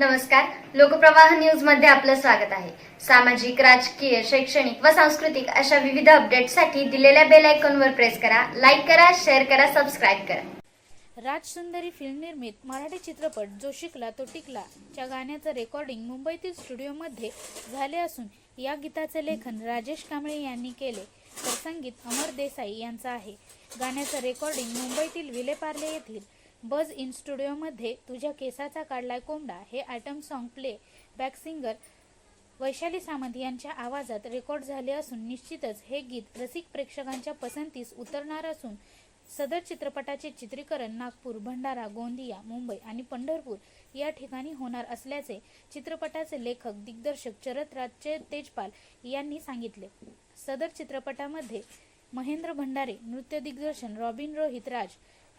नमस्कार. लोकप्रवाह न्यूजमध्ये आपलं स्वागत आहे. सामाजिक राजकीय शैक्षणिक व सांस्कृतिक अशा विविध अपडेटसाठी दिलेल्या बेल आयकॉनवर प्रेस करा लाईक करा शेअर करा सबस्क्राईब करा. राजसुंदरी फिल्म निर्मित मराठी चित्रपट जो शिकला तो टिकला. च्या गाण्याचं रेकॉर्डिंग मुंबईतील स्टुडिओमध्ये झाले असून या गीताचे लेखन राजेश कांबळे यांनी केले. तर संगीत अमर देसाई यांचं आहे. गाण्याचं रेकॉर्डिंग मुंबईतील विलेपार्ले येथील बज इन स्टुडिओमध्ये तुझ्या केसाचा काढलाय कोंबडा हे item song play back singer Vaishali Samant यांच्या आवाजात रेकॉर्ड झाले असून निश्चितच हे गीत रसिक प्रेक्षकांच्या पसंतीस उतरणार असून सदर चित्रपटाचे चित्रीकरण नागपूर भंडारा गोंदिया मुंबई आणि पंढरपूर या ठिकाणी होणार असल्याचे चित्रपटाचे लेखक दिग्दर्शक शरद तेजपाल यांनी सांगितले. सदर चित्रपटामध्ये महेंद्र भंडारे नृत्य दिग्दर्शन रॉबिन रोहित राज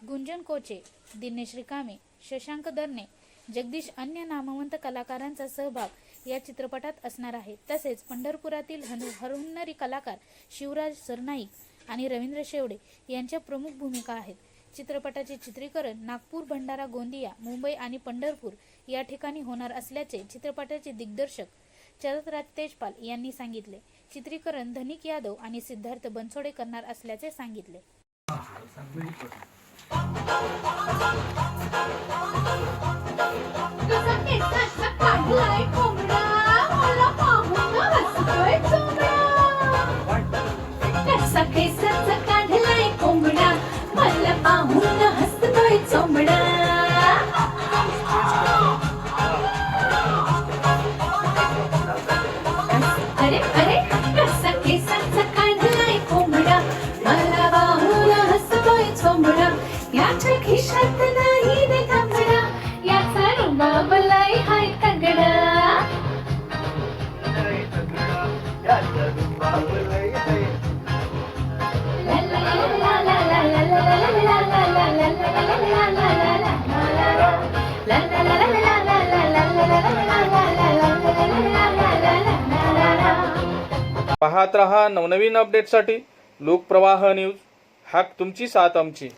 गुंजन कोचे दिनेश रिकामे शशांक दरने जगदीश अन्य नामवंत कलाकारांचा सहभाग या चित्रपटात असणार आहे. तसेच पंढरपुरातील हनु हरहुन्नरी कलाकार शिवराज सरनाईक आणि रवींद्र शेवडे यांच्या प्रमुख भूमिका आहेत. चित्रपटाचे चित्रीकरण नागपूर भंडारा गोंदिया मुंबई आणि पंढरपूर या ठिकाणी होणार असल्याचे चित्रपटाचे दिग्दर्शक चरतराज तेजपाल यांनी सांगितले. चित्रीकरण धनिक यादव आणि सिद्धार्थ बनसोडे करणार असल्याचे सांगितले. अरे अरे कसा केसाचा याच्या खिशात नाही रे तांबडा याचा रुबाब लय हाय तगडा. पाहत रहा नवनवीन अपडेटसाठी लोकप्रवाह न्यूज हाक तुमची साथ आमची.